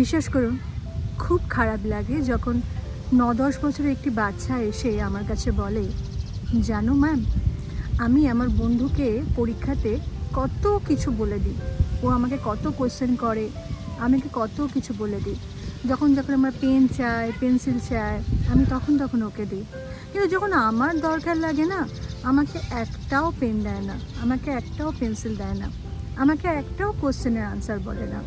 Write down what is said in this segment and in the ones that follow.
বিশ্বাস করুন, খুব খারাপ লাগে যখন ন দশ বছরের একটি বাচ্চা এসে আমার কাছে বলে, জানো ম্যাম আমি আমার বন্ধুকে পরীক্ষাতে কত কিছু বলে দিই। ও আমাকে কত কোয়েশ্চেন করে, আমাকে কত কিছু বলে দিই। যখন যখন আমার পেন চায় পেন্সিল চায়, আমি তখন তখন ওকে দিই। কিন্তু যখন আমার দরকার লাগে না, আমাকে একটাও পেন দেয় না, আমাকে একটাও পেন্সিল দেয় না, আমাকে একটাও কোশ্চেনের আনসার বলে না।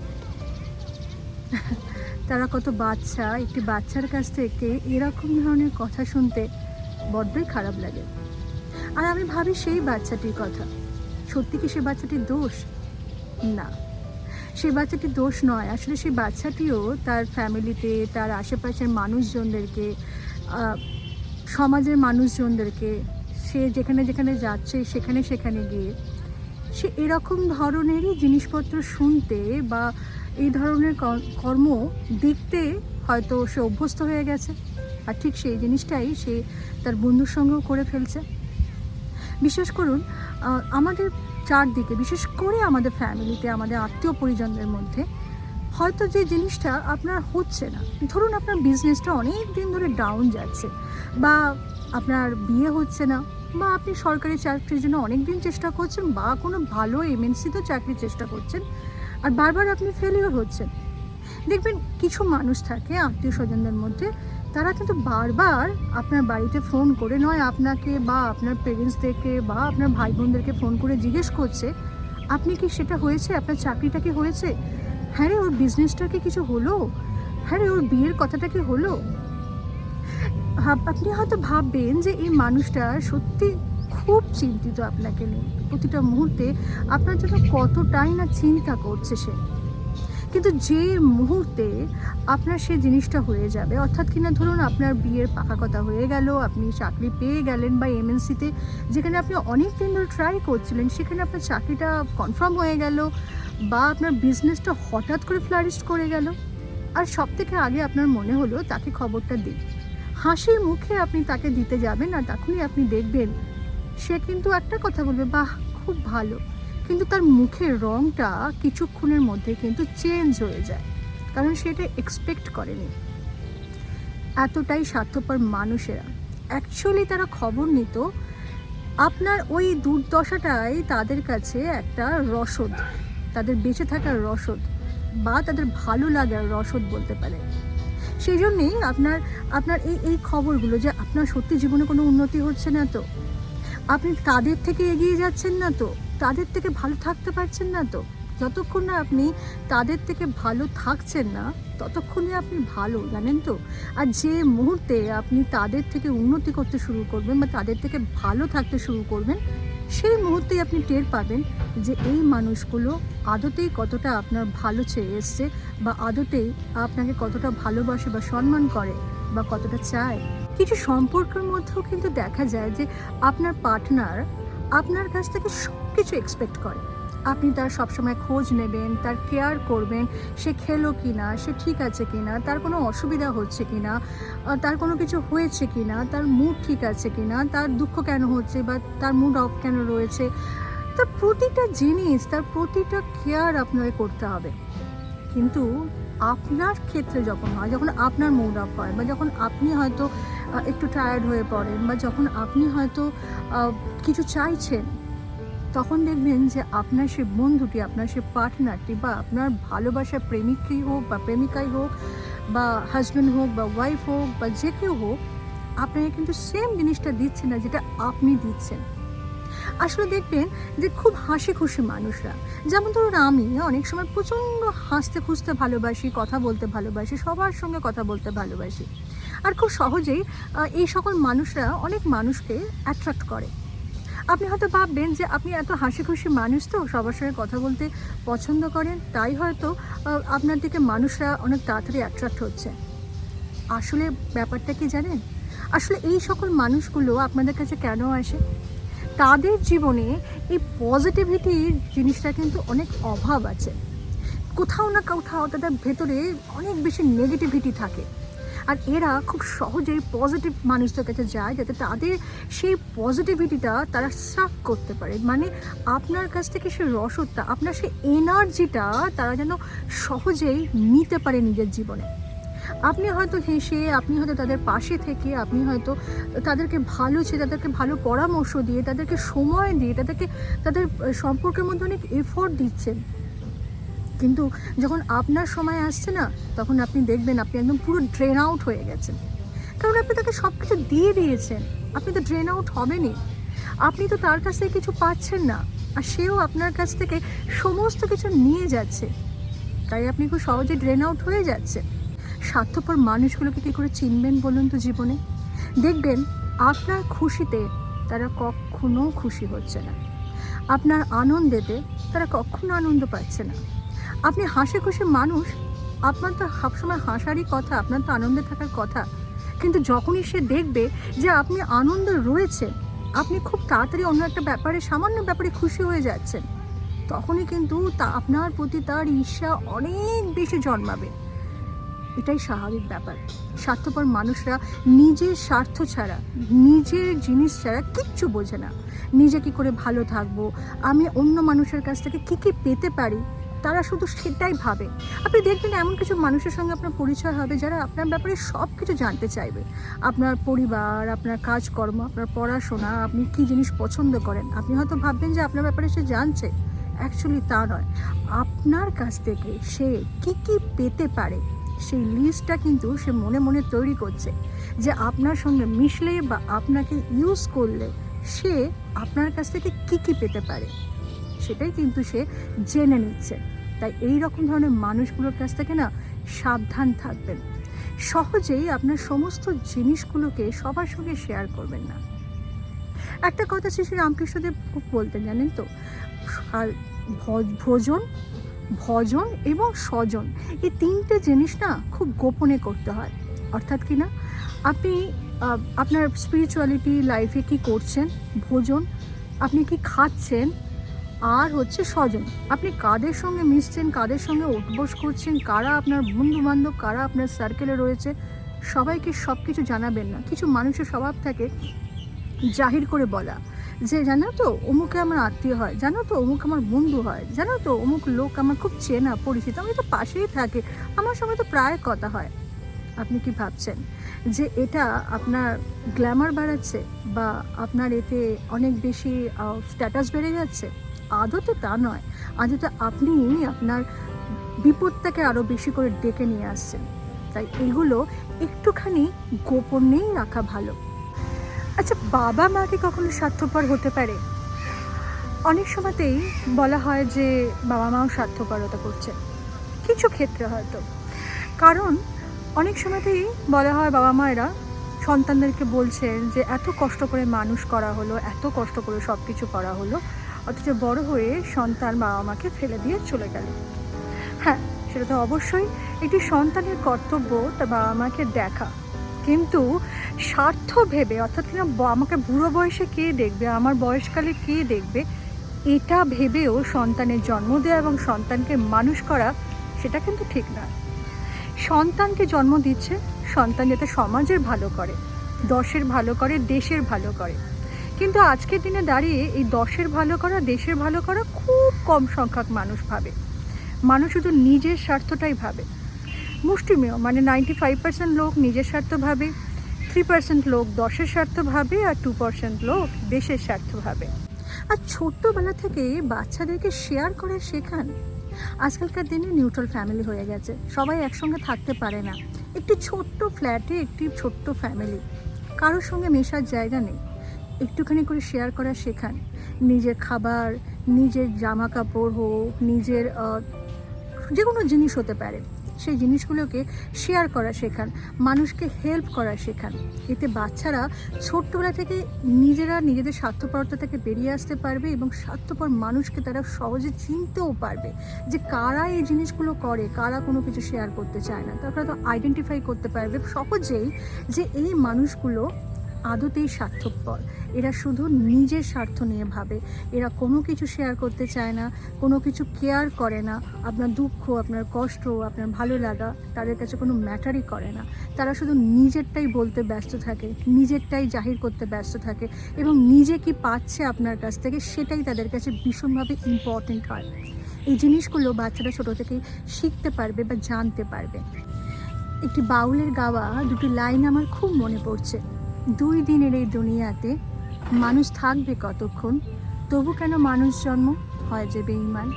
তারা কত বাচ্চা, একটি বাচ্চার কাছ থেকে এরকম ধরনের কথা শুনতে বড্ডই খারাপ লাগে। আর আমি ভাবি সেই বাচ্চাটির কথা। সত্যি কি সে বাচ্চাটির দোষ? না। সেই বাচ্চাটির দোষ নয়। আসলে সেই বাচ্চাটিও তার ফ্যামিলিতে, তার আশেপাশের মানুষজনদেরকে সমাজের মানুষজনদেরকে, সে যেখানে যেখানে যাচ্ছে, সেখানে সেখানে গিয়ে সে এরকম ধরনেরই জিনিসপত্র শুনতে বা এই ধরনের কর- কর্ম দেখতে হয়তো সে অভ্যস্ত হয়ে গেছে। আর ঠিক সেই জিনিসটাই সে তার বন্ধুর সঙ্গেও করে ফেলছে। বিশেষ করুন আমাদের চারদিকে, বিশেষ করে আমাদের ফ্যামিলিতে আমাদের আত্মীয় পরিজনদের মধ্যে হয়তো যে জিনিসটা আপনার হচ্ছে না। ধরুন আপনার বিজনেসটা অনেক দিন ধরে ডাউন যাচ্ছে বা আপনার বিয়ে হচ্ছে না বা আপনি সরকারি চাকরির জন্য অনেক দিন চেষ্টা করছেন বা কোনো ভালো এমএনসিতেও চাকরির চেষ্টা করছেন আর বারবার আপনি ফেলিওর হচ্ছেন। দেখবেন কিছু মানুষ থাকে আত্মীয় স্বজনদের মধ্যে, তারা কিন্তু বারবার আপনার বাড়িতে ফোন করে নয়, আপনাকে বা আপনার পেরেন্টসদেরকে বা আপনার ভাই বোনদেরকে ফোন করে জিজ্ঞেস করছে, আপনি কি সেটা হয়েছে? আপনার চাকরিটা কি হয়েছে? হ্যাঁ রে, ওর বিজনেসটা কি কিছু হলো? হ্যাঁ রে, ওর বিয়ের কথাটা কি হলো? আপনি হয়তো ভাববেন যে এই মানুষটা সত্যি খুব চিন্তিত আপনাকে নিয়ে। প্রতিটা মুহূর্তে আপনার জন্য কতটাই না চিন্তা করছে সে। কিন্তু যে মুহূর্তে আপনার সে জিনিসটা হয়ে যাবে, অর্থাৎ কিনা ধরুন আপনার বিয়ের পাকা কথা হয়ে গেল, আপনি চাকরি পেয়ে গেলেন বা এমএনসিতে যেখানে আপনি অনেক দিন ধরে ট্রাই করছিলেন, সেখানে আপনার চাকরিটা কনফার্ম হয়ে গেল বা আপনার বিজনেসটা হঠাৎ করে ফ্লারিশ করে গেল। আর সব থেকে আগে আপনার মনে হলো, তাকে খবরটা দিন। হাসির মুখে আপনি তাকে দিতে যাবেন আর তখনই আপনি দেখবেন সে কিন্তু একটা কথা বলবে, বাহ, খুব ভালো। কিন্তু তার মুখের রঙটা কিছুক্ষণের মধ্যে কিন্তু চেঞ্জ হয়ে যায়, কারণ সেটা এক্সপেক্ট করেনি। এতটাই স্বার্থপর মানুষেরা। অ্যাকচুয়ালি তারা খবর নিত, আপনার ওই দুর্দশাটাই তাদের কাছে একটা রসদ, তাদের বেঁচে থাকার রসদ, বা তাদের ভালো লাগার রসদ বলতে পারে। সেই জন্যেই আপনার আপনার এই এই খবরগুলো যে আপনার সত্যি জীবনে কোনো উন্নতি হচ্ছে না তো? আপনি তাদের থেকে এগিয়ে যাচ্ছেন না তো? তাদের থেকে ভালো থাকতে পারছেন না তো? যতক্ষণ না আপনি তাদের থেকে ভালো থাকছেন না ততক্ষণই আপনি ভালো, জানেন তো? আর যে মুহূর্তে আপনি তাদের থেকে উন্নতি করতে শুরু করবেন বা তাদের থেকে ভালো থাকতে শুরু করবেন, সেই মুহূর্তেই আপনি টের পাবেন যে এই মানুষগুলো আদতেই কতটা আপনার ভালো চেয়ে এসছে বা আদতেই আপনাকে কতটা ভালোবাসে বা সম্মান করে বা কতটা চায়। কিছু সম্পর্কের মধ্যেও কিন্তু দেখা যায় যে আপনার পার্টনার আপনার কাছ থেকে সব কিছু এক্সপেক্ট করে। আপনি তার সবসময় খোঁজ নেবেন, তার কেয়ার করবেন, সে খেলো কি না সে ঠিক আছে কি না তার কোনো অসুবিধা হচ্ছে কি না তার কোনো কিছু হয়েছে কি না তার মুড ঠিক আছে কি না তার দুঃখ কেন হচ্ছে বা তার মুড অফ কেন রয়েছে। তার প্রতিটা জিনিস, তার প্রতিটা কেয়ার আপনাকে করতে হবে। কিন্তু আপনার ক্ষেত্রে যখন হয়, যখন আপনার মুড অফ হয় বা যখন আপনি হয়তো একটু টায়ার্ড হয়ে পড়েন বা যখন আপনি হয়তো কিছু চাইছেন, তখন দেখবেন যে আপনার সে বন্ধুটি, আপনার সে পার্টনারটি বা আপনার ভালোবাসার প্রেমিকই হোক বা প্রেমিকাই হোক বা হাজব্যান্ড হোক বা ওয়াইফ হোক বা যে কেউ হোক, আপনাকে কিন্তু সেম জিনিসটা দিচ্ছে না যেটা আপনি দিচ্ছেন। আসলে দেখবেন যে খুব হাসি খুশি মানুষরা। যেমন ধরুন আমি, অনেক সময় প্রচণ্ড হাসতে খুঁজতে ভালোবাসি, কথা বলতে ভালোবাসি, সবার সঙ্গে কথা বলতে ভালোবাসি। আর খুব সহজেই এই সকল মানুষরা অনেক মানুষকে অ্যাট্রাক্ট করে। আপনি হয়তো ভাববেন যে আপনি এত হাসি খুশি মানুষ তো সবার সঙ্গে কথা বলতে পছন্দ করেন, তাই হয়তো আপনার দিকে মানুষরা অনেক তাড়াতাড়ি অ্যাট্রাক্ট হচ্ছে। আসলে ব্যাপারটা কি জানেন? আসলে এই সকল মানুষগুলো আপনাদের কাছে কেন আসে? তাদের জীবনে এই পজিটিভিটির জিনিসটা কিন্তু অনেক অভাব আছে। কোথাও না কোথাও তাদের ভেতরে অনেক বেশি নেগেটিভিটি থাকে। আর এরা খুব সহজেই পজিটিভ মানুষদের কাছে যায় যাতে তাদের সেই পজিটিভিটিটা তারা সাক করতে পারে। মানে আপনার কাছ থেকে সেই রসদটা, আপনার সেই এনার্জিটা তারা যেন সহজেই নিতে পারে নিজের জীবনে। আপনি হয়তো হেসে, আপনি হয়তো তাদের পাশে থেকে, আপনি হয়তো তাদেরকে ভালো চেয়ে, তাদেরকে ভালো পরামর্শ দিয়ে, তাদেরকে সময় দিয়ে, তাদেরকে, তাদের সম্পর্কের মধ্যে অনেক এফোর্ট দিচ্ছেন। কিন্তু যখন আপনার সময় আসছে না, তখন আপনি দেখবেন আপনি একদম পুরো ড্রেন আউট হয়ে গেছেন। কারণ আপনি তাকে সব কিছু দিয়ে দিয়েছেন। আপনি তো ড্রেন আউট হবেনই। আপনি তো তার কাছ থেকে কিছু পাচ্ছেন না। আর সেও আপনার কাছ থেকে সমস্ত কিছু নিয়ে যাচ্ছে। তাই আপনি খুব সহজে ড্রেন আউট হয়ে যাচ্ছে স্বার্থপর মানুষগুলোকে কী করে চিনবেন বলুন তো জীবনে? দেখবেন, আপনার খুশিতে তারা কখনো খুশি হচ্ছে না। আপনার আনন্দেতে তারা কখনো আনন্দ পাচ্ছে না। আপনি হাসি খুশি মানুষ, আপনার তো সবসময় হাসারই কথা, আপনার তো আনন্দে থাকার কথা। কিন্তু যখনই সে দেখবে যে আপনি আনন্দ রয়েছে, আপনি খুব তাড়াতাড়ি অন্য একটা ব্যাপারে, সামান্য ব্যাপারে খুশি হয়ে যাচ্ছেন। তখনই কিন্তু তা, আপনার প্রতি তার ঈর্ষা অনেক বেশি জন্মাবে। এটাই স্বাভাবিক ব্যাপার। স্বার্থপর মানুষরা নিজের স্বার্থ ছাড়া, নিজের জিনিস ছাড়া কিচ্ছু বোঝে না। নিজে কী করে ভালো থাকব? আমি অন্য মানুষের কাছ থেকে কী কী পেতে পারি? তারা শুধু সেটাই ভাবে। আপনি দেখবেন এমন কিছু মানুষের সঙ্গে আপনার পরিচয় হবে যারা আপনার ব্যাপারে সব কিছু জানতে চাইবে। আপনার পরিবার, আপনার কাজকর্ম, আপনার পড়াশোনা, আপনি কী জিনিস পছন্দ করেন? আপনি হয়তো ভাববেন যে আপনার ব্যাপারে সে জানছে। অ্যাকচুয়ালি তা নয়। আপনার কাছ থেকে সে কী কী পেতে পারে, সেই লিস্টটা কিন্তু সে মনে মনে তৈরি করছে যে আপনার সঙ্গে মিশলে বা আপনাকে ইউজ করলে সে আপনার কাছ থেকে কী কী পেতে পারে। সেটাই কিন্তু সে জেনে নিচ্ছে। তাই এই রকম ধরনের মানুষগুলোর কাছ থেকে না সাবধান থাকবেন। সহজেই আপনার সমস্ত জিনিসগুলোকে সবার সঙ্গে শেয়ার করবেন না। একটা কথা শ্রী শ্রী রামকৃষ্ণদেব খুব বলতেন, জানেন তো? আর ভোজন, ভজন এবং স্বজন, এই তিনটে জিনিস না খুব গোপনে করতে হয়। অর্থাৎ কি না? আপনি আপনার স্পিরিচুয়ালিটি লাইফে কি করছেন? ভোজন, আপনি কি খাচ্ছেন? আর হচ্ছে স্বজন। আপনি কাদের সঙ্গে মিশছেন, কাদের সঙ্গে উঠবোস করছেন, কারা আপনার বন্ধু বান্ধব কারা আপনার সার্কেলে রয়েছে, সবাইকে সব কিছু জানাবেন না। কিছু মানুষের স্বভাব থাকে জাহির করে বলা। যে, জানো তো, অমুকে আমার আত্মীয় হয়, জানো তো, অমুক আমার বন্ধু হয়, জানো তো, অমুক লোক আমার খুব চেনা, পরিচিত, আমি তো পাশেই থাকে, আমার সঙ্গে তো প্রায় কথা হয়। আপনি কি ভাবছেন যে, এটা আপনার গ্ল্যামার বাড়াচ্ছে বা আপনার এতে অনেক বেশি স্ট্যাটাস বেড়ে যাচ্ছে? আদতে তা নয়, আদতে আপনি আপনার বিপদটাকে আরও বেশি করে ডেকে নিয়ে আসছেন। তাই এগুলো একটুখানি গোপনেই রাখা ভালো। আচ্ছা বাবা মা কি কখনো স্বার্থপর হতে পারে? অনেক সময়তেই বলা হয় যে, বাবা মাও স্বার্থপরতা করছে। কিছু ক্ষেত্রে হয়তো। কারণ, অনেক সময়তেই বলা হয় বাবা মায়েরা সন্তানদেরকে বলছেন যে, এত কষ্ট করে মানুষ করা হলো, এত কষ্ট করে সব কিছু করা হলো অথচ বড় হয়ে সন্তান বাবা মাকে ফেলে দিয়ে চলে গেল। হ্যাঁ সেটা তো অবশ্যই একটি সন্তানের কর্তব্য তার বাবা মাকে দেখা। কিন্তু স্বার্থ ভেবে, অর্থাৎ কিনা আমাকে বুড়ো বয়সে কে দেখবে, আমার বয়সকালে কে দেখবে, এটা ভেবেও সন্তানের জন্ম দেওয়া এবং সন্তানকে মানুষ করা, সেটা কিন্তু ঠিক নয় সন্তানকে জন্ম দিচ্ছে, সন্তান যাতে সমাজের ভালো করে, দশের ভালো করে, দেশের ভালো করে। কিন্তু আজকের দিনে দাঁড়িয়ে এই দশের ভালো করা, দেশের ভালো করা খুব কম সংখ্যক মানুষ ভাবে। মানুষ শুধু নিজের স্বার্থটাই ভাবে। মুষ্টিমেয় মানে নাইনটি ফাইভ পার্সেন্ট লোক নিজের স্বার্থ ভাবে থ্রি পার্সেন্ট লোক দশের স্বার্থ ভাবে আর টু পার্সেন্ট লোক দেশের স্বার্থ ভাবে। আর ছোট্টবেলা থেকে বাচ্চাদেরকে শেয়ার করা শেখান। আজকালকার দিনে নিউট্রাল ফ্যামিলি হয়ে গেছে। সবাই একসঙ্গে থাকতে পারে না। একটি ছোট্ট ফ্ল্যাটে একটি ছোট্ট ফ্যামিলি কারোর সঙ্গে মেশার জায়গা নেই। একটুখানি করে শেয়ার করা শেখান। নিজের খাবার, নিজের জামা কাপড় হোক, নিজের যে কোনো জিনিস হতে পারে। সেই জিনিসগুলোকে শেয়ার করা শেখান, মানুষকে হেল্প করা শেখান। এতে বাচ্চারা ছোট্টবেলা থেকে নিজেরা নিজেদের স্বার্থপরতা থেকে বেরিয়ে আসতে পারবে এবং স্বার্থপর মানুষকে তারা সহজে চিনতেও পারবে যে কারা এই জিনিসগুলো করে, কারা কোনো কিছু শেয়ার করতে চায় না। তারপরে তো আইডেন্টিফাই করতে পারবে সহজেই যে এই মানুষগুলো আদতেই স্বার্থপর। এরা শুধু নিজের স্বার্থ নিয়ে ভাবে। এরা কোনো কিছু শেয়ার করতে চায় না, কোনো কিছু কেয়ার করে না। আপনার দুঃখ, আপনার কষ্ট, আপনার ভালো লাগা তাদের কাছে কোনো ম্যাটারই করে না। তারা শুধু নিজেরটাই বলতে ব্যস্ত থাকে, নিজেরটাই জাহির করতে ব্যস্ত থাকে এবং নিজে কি পাচ্ছে আপনার কাছ থেকে সেটাই তাদের কাছে ভীষণভাবে ইম্পর্টেন্ট হয়। এই জিনিসগুলো বাচ্চারা ছোটো থেকেই শিখতে পারবে বা জানতে পারবে। একটি বাউলের গাওয়া দুটি লাইন আমার খুব মনে পড়ছে। দুই দিনের এই দুনিয়াতে মানুষ থাকবে কতক্ষণ? তবু কেন মানুষ জন্ম হয় যে বেঈমান?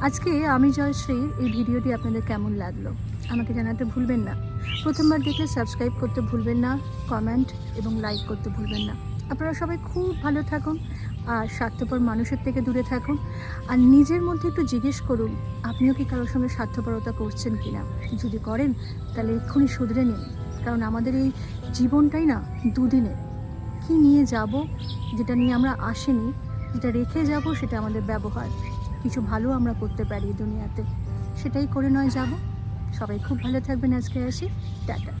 আজকে আমি জয়শ্রীর এই ভিডিওটি আপনাদের কেমন লাগল? আমাকে জানাতে ভুলবেন না। প্রথমবার দেখলে সাবস্ক্রাইব করতে ভুলবেন না, কমেন্ট এবং লাইক করতে ভুলবেন না। আপনারা সবাই খুব ভালো থাকুন আর স্বার্থপর মানুষের থেকে দূরে থাকুন। আর নিজের মধ্যে একটু জিজ্ঞেস করুন, আপনিও কি কারোর সঙ্গে স্বার্থপরতা করছেন কি না যদি করেন, তাহলে এক্ষুনি শুধরে নিন। কারণ আমাদের এই জীবনটাই না দুদিনে। কি নিয়ে যাব যেটা নিয়ে আমরা আসিনি, যেটা রেখে যাব সেটা আমাদের ব্যবহার। কিছু ভালো আমরা করতে পারি দুনিয়াতে। সেটাই করে নয় যাব। সবাই খুব ভালো থাকবেন আজকে আসি। টাটা।